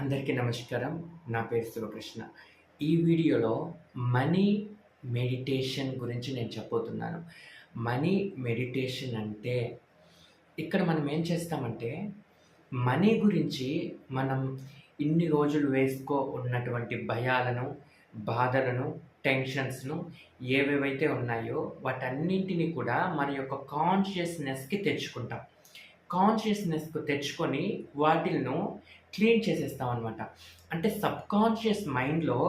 అందరికీ నమస్కారం. నా పేరు శివకృష్ణ. ఈ వీడియోలో మనీ మెడిటేషన్ గురించి నేను చెప్పబోతున్నాను. మనీ మెడిటేషన్ అంటే ఇక్కడ మనం ఏం చేస్తామంటే మనీ గురించి మనం ఇన్ని రోజులు వేసుకో ఉన్నటువంటి భయాలను బాధలను టెన్షన్స్ను ఏవేవైతే ఉన్నాయో వాటన్నింటినీ కూడా మన యొక్క కాన్షియస్నెస్కి తెచ్చుకుంటాం. కాన్షియస్నెస్కు తెచ్చుకొని వాటిలను క్లీన్ చేసేస్తాం అనమాట అంటే సబ్ కాన్షియస్ మైండ్లో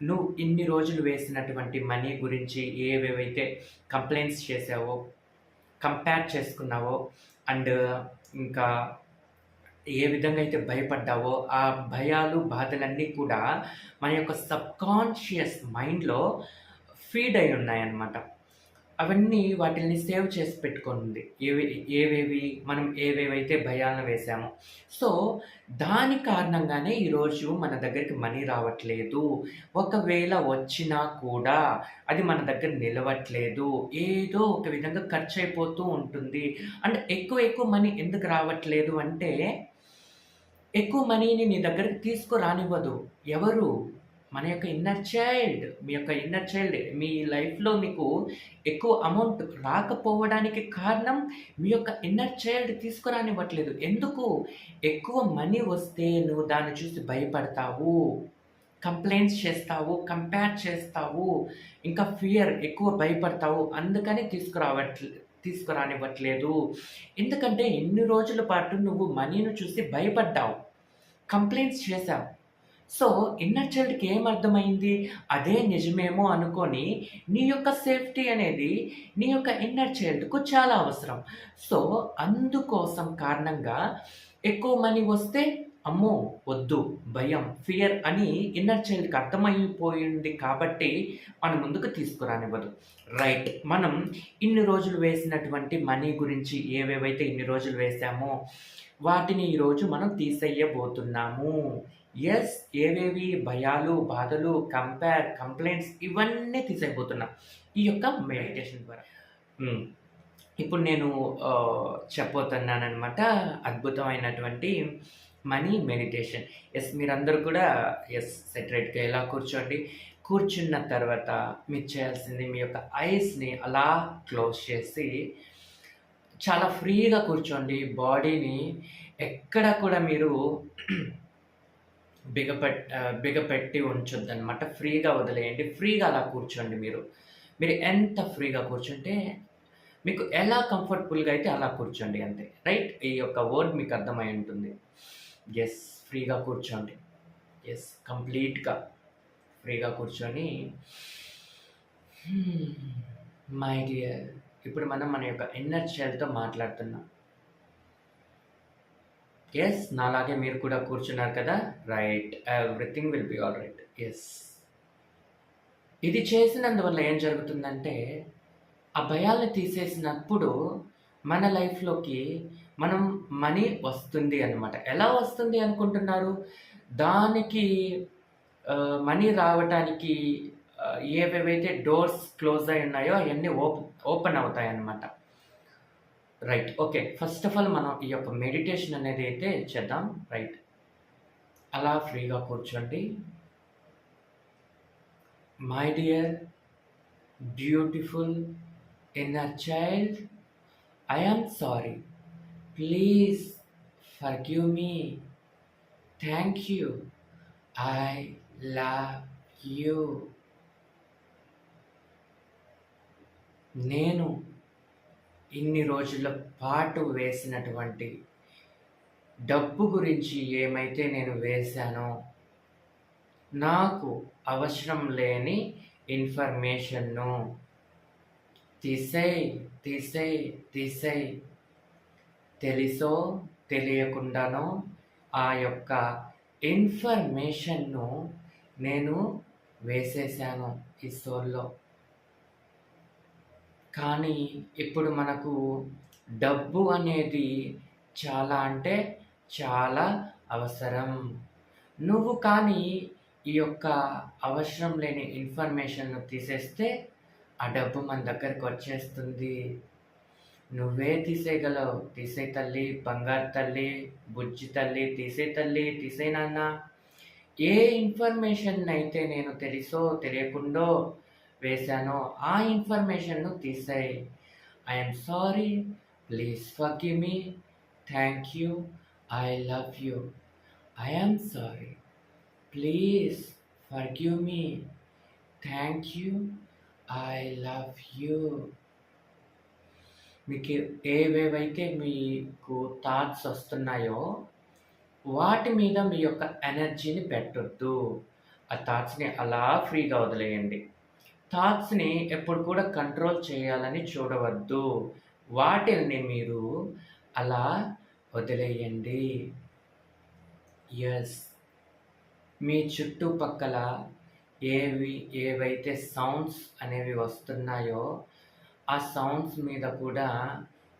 నువ్వు ఇన్ని రోజులు వేసినటువంటి మనీ గురించి ఏవేవైతే కంప్లైంట్స్ చేసావో కంపేర్ చేసుకున్నావో అండ్ ఇంకా ఏ విధంగా అయితే భయపడ్డావో ఆ భయాలు బాధలన్నీ కూడా మన యొక్క సబ్ కాన్షియస్ మైండ్లో ఫీడ్ అయి ఉన్నాయన్నమాట. అవన్నీ వాటిని సేవ్ చేసి పెట్టుకుంది ఏవి ఏవేవి మనం ఏవేవైతే భయాలను వేసామో సో దాని కారణంగానే ఈరోజు మన దగ్గరికి మనీ రావట్లేదు. ఒకవేళ వచ్చినా కూడా అది మన దగ్గర నిలవట్లేదు. ఏదో ఒక విధంగా ఖర్చు అయిపోతూ ఉంటుంది. అండ్ ఎక్కువ ఎక్కువ మనీ ఎందుకు రావట్లేదు అంటే ఎక్కువ మనీని నీ దగ్గరికి తీసుకురానివ్వదు. ఎవరు? మన యొక్క ఇన్నర్ చైల్డ్ మీ యొక్క ఇన్నర్ చైల్డ్ మీ లైఫ్లో మీకు ఎక్కువ అమౌంట్ రాకపోవడానికి కారణం మీ యొక్క ఇన్నర్ చైల్డ్ తీసుకురానివ్వట్లేదు. ఎందుకు? ఎక్కువ మనీ వస్తే నువ్వు దాన్ని చూసి భయపడతావు కంప్లైంట్స్ చేస్తావు కంపేర్ చేస్తావు ఇంకా ఫియర్ ఎక్కువ భయపడతావు అందుకని తీసుకురావట్లే తీసుకురానివ్వట్లేదు. ఎందుకంటే ఎన్ని రోజుల పాటు నువ్వు మనీని చూసి భయపడ్డావు కంప్లైంట్స్ చేశావు. సో ఇన్నర్ చైల్డ్కి ఏమర్థమైంది అదే నిజమేమో అనుకొని నీ యొక్క సేఫ్టీ అనేది నీ యొక్క ఇన్నర్ చైల్డ్కు చాలా అవసరం. సో అందుకోసం కారణంగా ఎక్కువ మనీ వస్తే అమ్మో వద్దు భయం ఫియర్ అని ఇన్నర్ చైల్డ్కి అర్థమైపోయింది కాబట్టి మన ముందుకు తీసుకురానివ్వదు. రైట్ మనం ఇన్ని రోజులు వేసినటువంటి మనీ గురించి ఏవేవైతే ఇన్ని రోజులు వేసామో వాటిని ఈరోజు మనం తీసేయబోతున్నాము. ఎస్ ఏవేవి భయాలు బాధలు కంపేర్ కంప్లైంట్స్ ఇవన్నీ తీసేయబోతున్నాం. ఈ యొక్క మెడిటేషన్ ద్వారా. మ్మ్. ఇప్పుడు నేను చెప్పబోతున్నానమాట అద్భుతమైనటువంటి మనీ మెడిటేషన్ ఎస్ మీరందరూ కూడా ఎస్ సెటరేట్గా ఎలా కూర్చోండి. కూర్చున్న తర్వాత మీరు చేయాల్సింది మీ యొక్క ఐస్ని అలా క్లోజ్ చేసి చాలా ఫ్రీగా కూర్చోండి. బాడీని ఎక్కడ కూడా మీరు బిగపెట్ బిగపెట్టి ఉంచొద్దు అనమాట ఫ్రీగా వదిలేయండి. ఫ్రీగా అలా కూర్చోండి మీరు. మీరు ఎంత ఫ్రీగా కూర్చుంటే మీకు ఎలా కంఫర్టబుల్గా అయితే అలా కూర్చోండి అంతే. రైట్? ఈ యొక్క వర్డ్ మీకు అర్థమై ఉంటుంది. ఎస్ ఫ్రీగా కూర్చోండి. ఎస్ కంప్లీట్గా ఫ్రీగా కూర్చొని. Hmm, మై డియర్ ఇప్పుడు మనం మన యొక్క ఇన్నర్ మాట్లాడుతున్నాం. ఎస్ నాలాగే మీరు కూడా కూర్చున్నారు కదా? Right everything will be all right yes ఇది చేసినందువల్ల ఏం జరుగుతుందంటే ఆ భయాల్ని తీసేసినప్పుడు మన లైఫ్లోకి మనం మనీ వస్తుంది అన్నమాట. ఎలా వస్తుంది అనుకుంటున్నారు? దానికి మనీ రావడానికి ఏవేవైతే డోర్స్ క్లోజ్ అయి ఉన్నాయో అవన్నీ ఓపెన్ ఓపెన్ అవుతాయి అన్నమాట right okay first of all మనం ఈ యొక్క మెడిటేషన్ అనేది అయితే చేద్దాం. రైట్ అలా ఫ్రీగా కూర్చోండి. My dear beautiful inner child I am sorry please forgive me thank you I love you నేను ఇన్ని రోజుల పాటు వేసినటువంటి డబ్బు గురించి ఏమైతే నేను వేశానో నాకు అవసరం లేని ఇన్ఫర్మేషన్ను తీసేయ్ తీసేయ్ తీసేయ్. తెలుసో తెలియకుండానో ఆ యొక్క ఇన్ఫర్మేషన్ను నేను వేసేసాను ఈ సోల్లో కానీ ఇప్పుడు మనకు డబ్బు అనేది చాలా అంటే చాలా అవసరం. నువ్వు కానీ ఈ యొక్క అవసరం లేని ఇన్ఫర్మేషన్ను తీసేస్తే ఆ డబ్బు మన దగ్గరకు వచ్చేస్తుంది. నువ్వే తీసేయగలవు. తీసే తల్లి బంగారు తల్లి బుజ్జి తల్లి తీసే తల్లి తీసే నాన్న. ఏ ఇన్ఫర్మేషన్ అయితే నేను తెలుసో తెలియకుండో వేశానో ఆ ఇన్ఫర్మేషన్ను తీసాయి. I'm sorry please forgive me thank you I love you I'm sorry please forgive me thank you I love you మీకు ఏవేవైతే మీకు థాట్స్ వస్తున్నాయో వాటి మీద మీ యొక్క ఎనర్జీని పెట్టొద్దు. ఆ థాట్స్ని అలా ఫ్రీగా వదిలేయండి. థాట్స్ని ఎప్పుడు కూడా కంట్రోల్ చేయాలని చూడవద్దు. వాటిని మీరు అలా వదిలేయండి. ఎస్ మీ చుట్టుపక్కల ఏవి ఏవైతే సౌండ్స్ అనేవి వస్తున్నాయో ఆ సౌండ్స్ మీద కూడా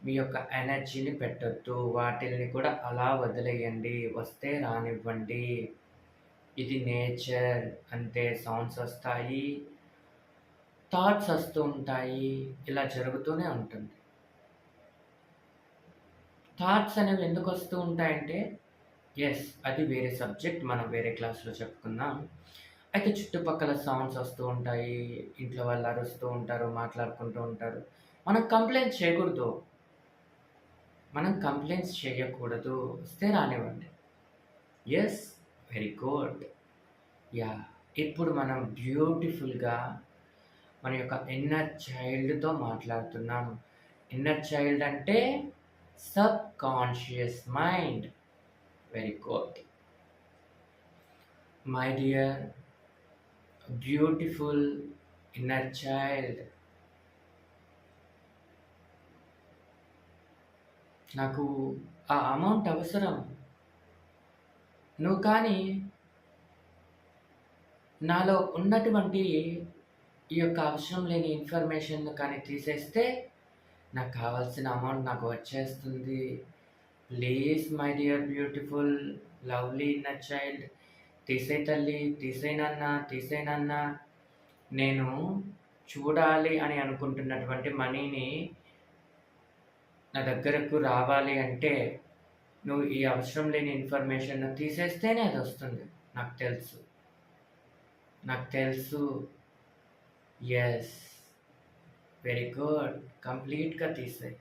మీ యొక్క ఎనర్జీని పెట్టొద్దు. వాటిని కూడా అలా వదిలేయండి. వస్తే రానివ్వండి. ఇది నేచర్ అంతే. సౌండ్స్ వస్తాయి. థాట్స్ వస్తూ ఉంటాయి ఇలా జరుగుతూనే ఉంటుంది. థాట్స్ అనేవి ఎందుకు వస్తూ ఉంటాయంటే ఎస్ అది వేరే సబ్జెక్ట్ మనం వేరే క్లాస్లో చెప్పుకుందాం. అయితే చుట్టుపక్కల సౌండ్స్ వస్తూ ఉంటాయి ఇంట్లో వాళ్ళు అరుస్తూ ఉంటారు మాట్లాడుకుంటూ ఉంటారు. మనం కంప్లైంట్ చేయకూడదు. మనం కంప్లైంట్స్ చేయకూడదు. వస్తే రానివ్వండి. ఎస్ వెరీ గుడ్ యా ఇప్పుడు మనం బ్యూటిఫుల్గా మన యొక్క ఇన్నర్ చైల్డ్తో మాట్లాడుతున్నాం. ఇన్నర్ చైల్డ్ అంటే subconscious mind very good my dear beautiful inner child నాకు ఆ అమౌంట్ అవసరం. నువ్వు కానీ నాలో ఉన్నటువంటి ఈ యొక్క అవసరం లేని ఇన్ఫర్మేషన్ కానీ తీసేస్తే నాకు కావాల్సిన అమౌంట్ నాకు వచ్చేస్తుంది. Please my dear beautiful lovely inner child తీసే తల్లి తీసే నాన్న నేను చూడాలి అని అనుకుంటున్నటువంటి మనీని నా దగ్గరకు రావాలి అంటే నువ్వు ఈ అవసరం లేని ఇన్ఫర్మేషన్ తీసేస్తేనే అది వస్తుంది. నాకు తెలుసు. నాకు తెలుసు. Yes, very good. Complete kati se,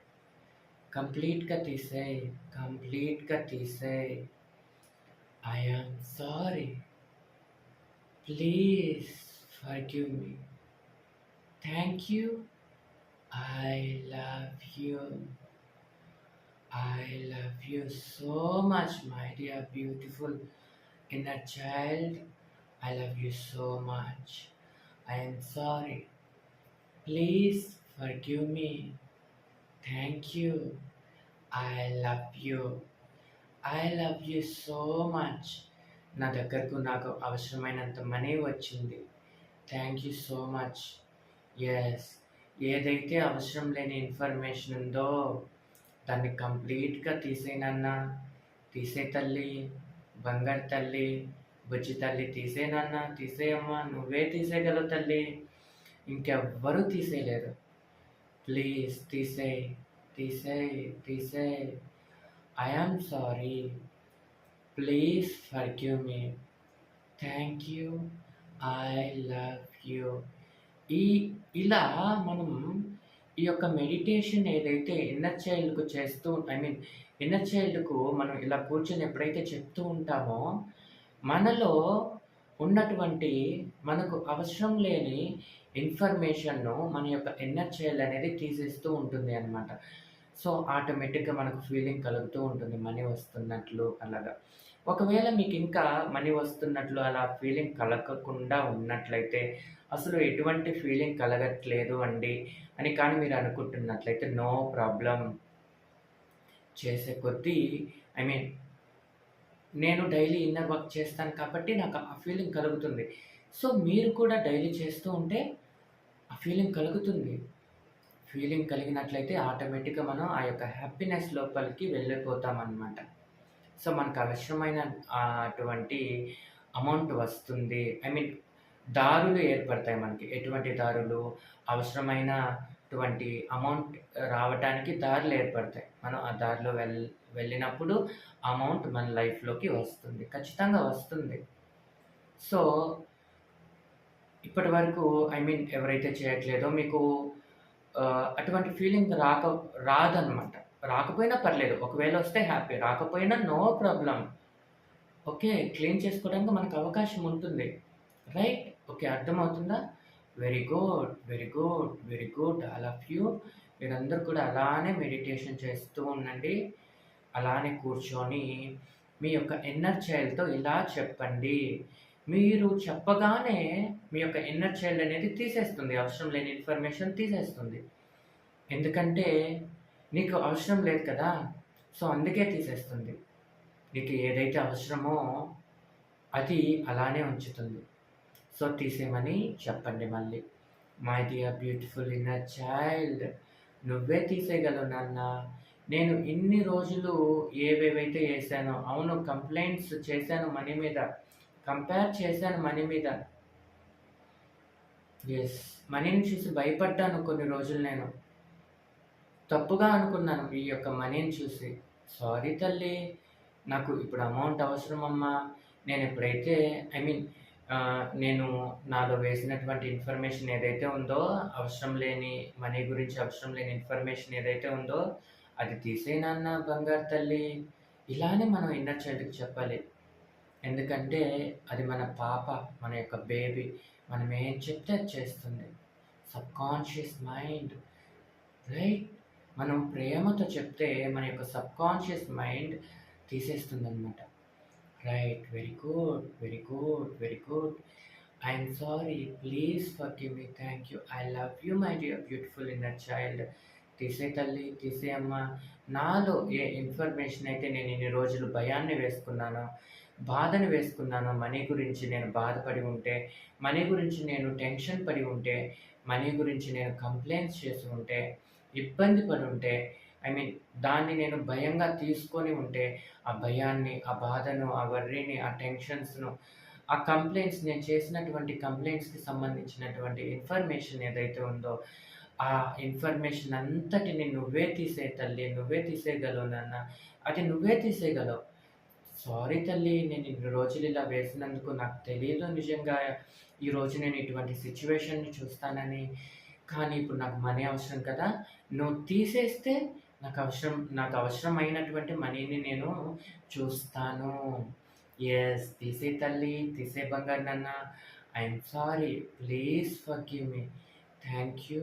complete kati se, complete kati se. I am sorry. Please forgive me. Thank you. I love you. I love you so much, my dear beautiful inner child. I love you so much. I'm sorry please forgive me thank you I love you I love you so much నా దగ్గరకు నాకు అవసరమైనంత money వచ్చింది. Thank you so much yes ఏదైతే అవసరం లేని information ఉందో దాన్ని కంప్లీట్గా తీసేనన్నా తీసే తల్లి. బంగారు తల్లి. బుజ్జి తల్లి తీసేనన్నా తీసేయమ్మా నువ్వే తీసేయగలవు తల్లి. ఇంకెవ్వరూ తీసేయలేరు. ప్లీజ్ తీసేయ్ తీసేయ్ తీసేయ్. I am sorry. Please forgive me. Thank you. I love you. ఈ ఇలా మనం ఈ యొక్క మెడిటేషన్ ఏదైతే ఇన్నర్ చైల్డ్కు చేస్తూ ఐ మీన్ ఇన్నర్ చైల్డ్కు మనం ఇలా కూర్చొని ఎప్పుడైతే చెప్తూ ఉంటామో మనలో ఉన్నటువంటి మనకు అవసరం లేని ఇన్ఫర్మేషన్ను మన యొక్క ఇన్నర్ అనేది తీసేస్తూ ఉంటుంది అనమాట సో ఆటోమేటిక్గా మనకు ఫీలింగ్ కలుగుతూ ఉంటుంది. మనీ వస్తున్నట్లు అలాగా. ఒకవేళ మీకు ఇంకా మనీ వస్తున్నట్లు అలా ఫీలింగ్ కలగకుండా ఉన్నట్లయితే అసలు ఎటువంటి ఫీలింగ్ కలగట్లేదు అండి అని కానీ మీరు అనుకుంటున్నట్లయితే నో ప్రాబ్లం. చేసే కొద్దీ ఐ మీన్ నేను డైలీ ఇన్నర్ వర్క్ చేస్తాను కాబట్టి నాకు ఆ ఫీలింగ్ కలుగుతుంది. సో మీరు కూడా డైలీ చేస్తూ ఉంటే ఆ ఫీలింగ్ కలుగుతుంది. ఫీలింగ్ కలిగినట్లయితే ఆటోమేటిక్గా మనం ఆ యొక్క హ్యాపీనెస్ లోపలికి వెళ్ళిపోతాం అన్నమాట సో మనకు అవసరమైన అటువంటి అమౌంట్ వస్తుంది. ఐ మీన్ దారులు ఏర్పడతాయి మనకి. ఎటువంటి దారులు అవసరమైన అటువంటి అమౌంట్ రావటానికి దారులు ఏర్పడతాయి. మనం ఆ దారిలో వెళ్ వెళ్ళినప్పుడు అమౌంట్ మన లైఫ్లోకి వస్తుంది. ఖచ్చితంగా వస్తుంది. సో ఇప్పటి వరకు ఐ మీన్ ఎవరైతే చేయట్లేదో మీకు అటువంటి ఫీలింగ్ రాక రాదనమాట రాకపోయినా పర్లేదు. ఒకవేళ వస్తే హ్యాపీ రాకపోయినా నో ప్రాబ్లం ఓకే క్లీన్ చేసుకోవడానికి మనకు అవకాశం ఉంటుంది. రైట్ ఓకే అర్థమవుతుందా? Very good very good very good all of you మీరందరూ కూడా అలానే మెడిటేషన్ చేస్తూ ఉండండి. అలానే కూర్చొని మీ యొక్క ఇన్నర్ చైల్డ్తో ఇలా చెప్పండి. మీరు చెప్పగానే మీ యొక్క ఇన్నర్ చైల్డ్ అనేది తీసేస్తుంది. అవసరం లేని ఇన్ఫర్మేషన్ తీసేస్తుంది. ఎందుకంటే నీకు అవసరం లేదు కదా. సో అందుకే తీసేస్తుంది. నీకు ఏదైతే అవసరమో అది అలానే ఉంచుతుంది. సో తీసేయమని చెప్పండి మళ్ళీ. My dear beautiful inner child నువ్వే తీసేయగలవు నాన్న. నేను ఇన్ని రోజులు ఏవేవైతే చేశానో అవును కంప్లైంట్స్ చేశాను మనీ మీద. కంపేర్ చేశాను మనీ మీద. ఎస్ మనీని చూసి భయపడ్డాను కొన్ని రోజులు నేను. తప్పుగా అనుకున్నాను ఈ యొక్క మనీని చూసి. సారీ తల్లి నాకు ఇప్పుడు అమౌంట్ అవసరం అమ్మా నేను ఎప్పుడైతే ఐ మీన్ నేను నాలో వేసినటువంటి ఇన్ఫర్మేషన్ ఏదైతే ఉందో అవసరం లేని మనీ గురించి అవసరం లేని ఇన్ఫర్మేషన్ ఏదైతే ఉందో అది తీసేయనన్న బంగారు తల్లి. ఇలానే మనం ఇన్నర్ చైల్డ్కి చెప్పాలి. ఎందుకంటే అది మన పాప మన యొక్క బేబీ మనం ఏం చెప్తే అది చేస్తుంది. సబ్ కాన్షియస్ మైండ్ రైట్ మనం ప్రేమతో చెప్తే మన యొక్క సబ్ కాన్షియస్ మైండ్ తీసేస్తుంది అనమాట right very good very good very good I'm sorry please forgive me thank you I love you my dear beautiful inner child తీసే తల్లి తీసే అమ్మ నాలో ఏ ఇన్ఫర్మేషన్ అయితే నేను ఇన్ని రోజులు భయాన్ని వేసుకున్నానో బాధను వేసుకున్నాను మనీ గురించి నేను బాధపడి ఉంటే మనీ గురించి నేను టెన్షన్ పడి ఉంటే మనీ గురించి నేను కంప్లైంట్స్ చేసి ఉంటే ఇబ్బంది పడి ఉంటే ఐ మీన్ దాన్ని నేను భయంగా తీసుకొని ఉంటే ఆ భయాన్ని ఆ బాధను ఆ వర్రీని ఆ టెన్షన్స్ను ఆ కంప్లైంట్స్ నేను చేసినటువంటి కంప్లైంట్స్కి సంబంధించినటువంటి ఇన్ఫర్మేషన్ ఏదైతే ఉందో ఆ ఇన్ఫర్మేషన్ అంతటిని నువ్వే తీసే తల్లి నువ్వే తీసేయగలవు నాన్న. అది నువ్వే తీసేయగలవు. సారీ తల్లి నేను ఇన్ని రోజులు ఇలా వేసినందుకు నాకు తెలియదు నిజంగా. ఈరోజు నేను ఇటువంటి సిచ్యువేషన్ని చూస్తానని. కానీ ఇప్పుడు నాకు మనీ అవసరం కదా. నువ్వు తీసేస్తే నాకు అవసరం నాకు అవసరమైనటువంటి మనీని నేను చూస్తాను. ఎస్ తీసే తల్లి తీసే బంగారు నాన్న. I'm sorry please forgive me thank you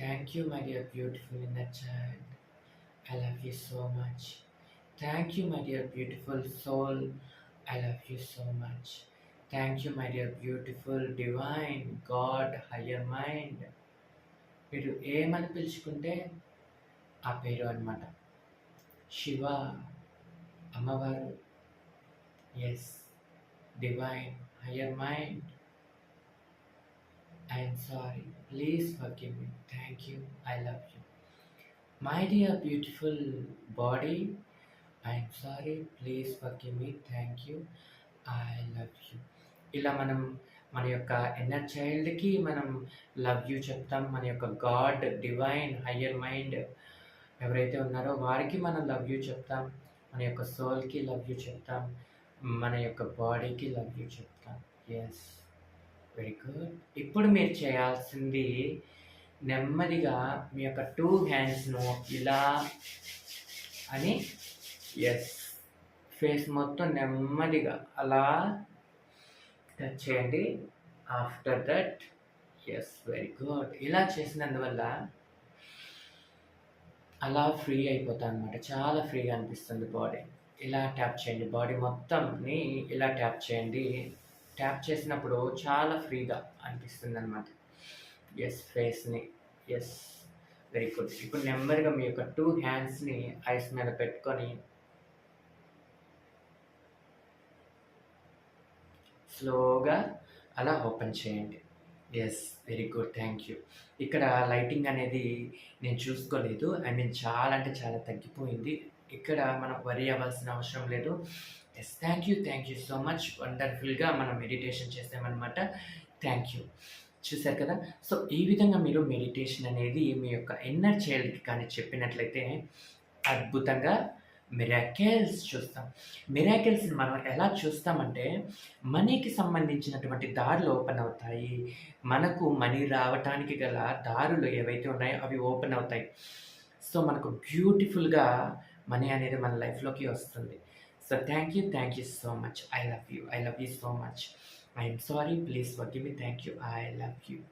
thank you my dear beautiful inner child I love you so much thank you my dear beautiful soul I love you so much thank you my dear beautiful divine god higher mind మీరు ఏమని పిలుచుకుంటే ఆ పేరు అనమాట శివ అమ్మవారు yes divine higher mind I'm sorry please me. Me thank you I love you my beautiful beautiful body am sorry please forgive me. Thank you I love you ఇలా మనం మన యొక్క ఎన్నర్ చైల్డ్కి మనం లవ్ యూ చెప్తాం. మన యొక్క God divine higher mind ఎవరైతే ఉన్నారో వారికి మనం లవ్ యూ చెప్తాం. మన యొక్క సోల్కి లవ్ యూ చెప్తాం. మన యొక్క బాడీకి లవ్ యూ చెప్తాం. ఎస్ వెరీ గుడ్ ఇప్పుడు మీరు చేయాల్సింది నెమ్మదిగా మీ యొక్క టూ హ్యాండ్స్ను ఇలా అని ఎస్ ఫేస్ మొత్తం నెమ్మదిగా అలా టచ్ చేయండి. After that yes very good ఇలా చేసినందువల్ల అలా ఫ్రీ అయిపోతా అనమాట చాలా ఫ్రీగా అనిపిస్తుంది బాడీ ఇలా ట్యాప్ చేయండి. బాడీ మొత్తంని ఇలా ట్యాప్ చేయండి. ట్యాప్ చేసినప్పుడు చాలా ఫ్రీగా అనిపిస్తుంది అనమాట ఎస్ ఫేస్ని ఎస్ వెరీ గుడ్ ఇప్పుడు నెమ్మదిగా మీ యొక్క టూ హ్యాండ్స్ని ఐస్ మీద పెట్టుకొని స్లోగా అలా ఓపెన్ చేయండి. Yes very good thank you ఇక్కడ లైటింగ్ అనేది నేను చూసుకోలేదు. ఐ మీన్ చాలా అంటే చాలా తగ్గిపోయింది. ఇక్కడ మనం వరి అవ్వాల్సిన అవసరం లేదు. Yes thank you thank you so much వండర్ఫుల్గా మనం మెడిటేషన్ చేసామన్నమాట. థ్యాంక్ యూ చూసారు కదా? సో ఈ విధంగా మీరు మెడిటేషన్ అనేది మీ యొక్క ఇన్నర్ చైల్డ్కి కానీ చెప్పినట్లయితే అద్భుతంగా మిరాకిల్స్ చూస్తాం. మిరాకిల్స్ని మనం ఎలా చూస్తామంటే మనీకి సంబంధించినటువంటి దారులు ఓపెన్ అవుతాయి. మనకు మనీ రావటానికి గల దారులు ఏవైతే ఉన్నాయో అవి ఓపెన్ అవుతాయి. సో మనకు బ్యూటిఫుల్గా మనీ అనేది మన లైఫ్లోకి వస్తుంది. So thank you, thank you so much. I love you. I love you so much. I am sorry. Please forgive me. Thank you. I love you.